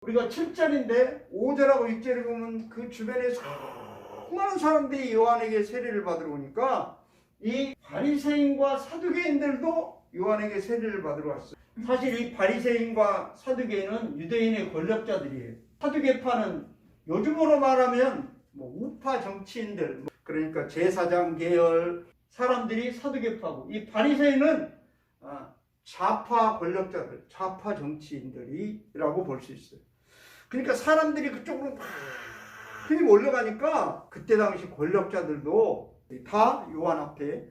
우리가 7절인데 5절하고 6절에 보면 그 주변에 수많은 사람들이 요한에게 세례를 받으러 오니까 이 바리새인과 사두개인들도 요한에게 세례를 받으러 왔어요. 사실 이 바리새인과 사두개인은 유대인의 권력자들이에요. 사두개파는 요즘으로 말하면 뭐 우파 정치인들 뭐 그러니까 제사장 계열 사람들이 사두개파고 이 바리새인은 아, 좌파 권력자들, 좌파 정치인들이라고 볼 수 있어요. 그러니까 사람들이 그쪽으로 많이 몰려가니까 그때 당시 권력자들도 다 요한 앞에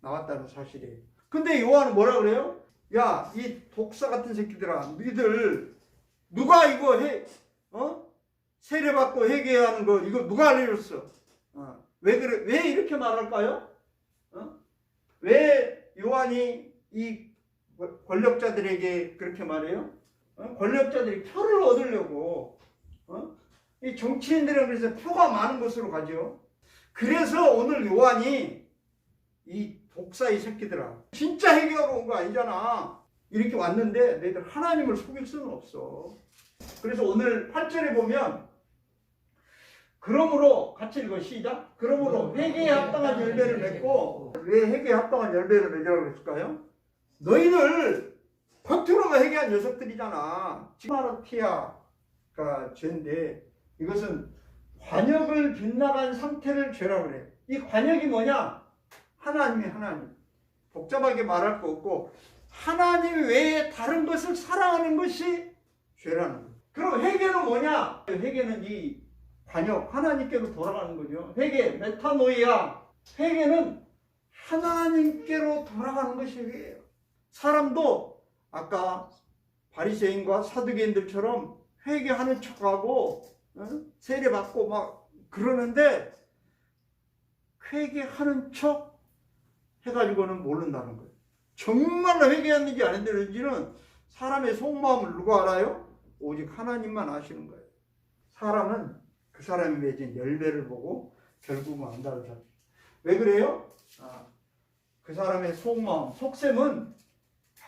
나왔다는 사실이에요. 근데 요한은 뭐라 그래요? 야, 이 독사 같은 새끼들아, 너희들 누가 이거 해, 어? 세례받고 회개하는 거 이거 누가 알려줬어? 어. 왜 그래? 왜 이렇게 말할까요? 어? 왜 요한이 이 권력자들에게 그렇게 말해요? 어? 권력자들이 표를 얻으려고 어? 이 정치인들은 그래서 표가 많은 곳으로 가죠. 그래서 오늘 요한이 이 독사 이 새끼들아 진짜 해결하러 온 거 아니잖아. 이렇게 왔는데 너희들 하나님을 속일 수는 없어. 그래서 오늘 8절에 보면 그러므로 같이 읽어 시작. 그러므로 회개에 합당한 열매를 맺고 왜 회개에 합당한 열매를 맺으라고 했을까요? 너희들 겉으로만 회개한 녀석들이잖아. 지마라티아가 죄인데 이것은 관역을 빗나간 상태를 죄라고 그래. 이 관역이 뭐냐? 하나님이 하나님. 복잡하게 말할 거 없고 하나님 외에 다른 것을 사랑하는 것이 죄라는 거예요. 그럼 회개는 뭐냐? 회개는 이 관역 하나님께로 돌아가는 거죠. 회개 메타노이아 회개는 하나님께로 돌아가는 것이 회개예요. 사람도 아까 바리새인과 사두개인들처럼 회개하는 척하고 어? 세례받고 막 그러는데 회개하는 척 해가지고는 모른다는 거예요. 정말로 회개했는지 안 했는지는 사람의 속마음을 누가 알아요? 오직 하나님만 아시는 거예요. 사람은 그 사람이 맺은 열매를 보고 결국은 안다는 사실. 왜 그래요? 아, 그 사람의 속마음, 속셈은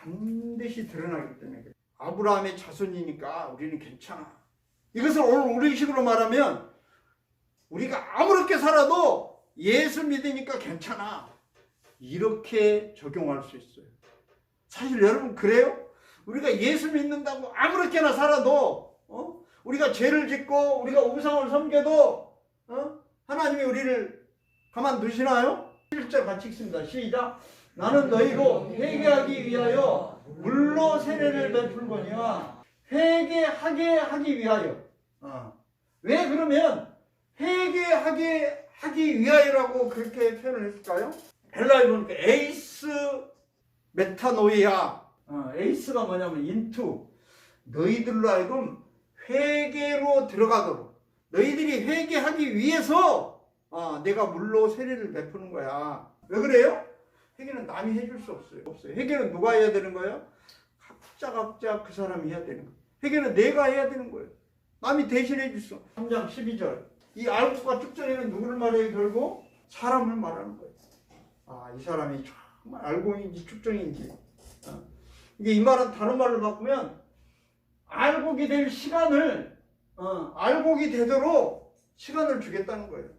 반드시 드러나기 때문에. 아브라함의 자손이니까 우리는 괜찮아. 이것을 오늘 우리 식으로 말하면 우리가 아무렇게 살아도 예수 믿으니까 괜찮아. 이렇게 적용할 수 있어요. 사실 여러분 그래요? 우리가 예수 믿는다고 아무렇게나 살아도 어? 우리가 죄를 짓고 우리가 우상을 섬겨도 어? 하나님이 우리를 가만두시나요? 1절 같이 읽습니다. 시작. 나는 너희로 회개하기 위하여 물로 세례를 베풀거니와 회개하게 하기 위하여. 어. 왜 그러면 회개하게 하기 위하여라고 그렇게 표현을 했을까요? 헬라에 보니까 에이스 메타노이아 어, 에이스가 뭐냐면 인투 너희들로 하여금 회개로 들어가도록 너희들이 회개하기 위해서 어, 내가 물로 세례를 베푸는 거야 왜 그래요? 회개는 남이 해줄 수 없어요 없어요 회개는 누가 해야 되는 거예요? 각자 각자 그 사람이 해야 되는 거예요 회개는 내가 해야 되는 거예요 남이 대신해 줄 수. 3장 12절. 이 알고가 축전에는 누구를 말해요, 결국? 사람을 말하는 거예요. 아, 이 사람이 정말 알고인지 축전인지. 어. 이게 이 말은 다른 말로 바꾸면 알곡이 될 시간을 어, 알곡이 되도록 시간을 주겠다는 거예요.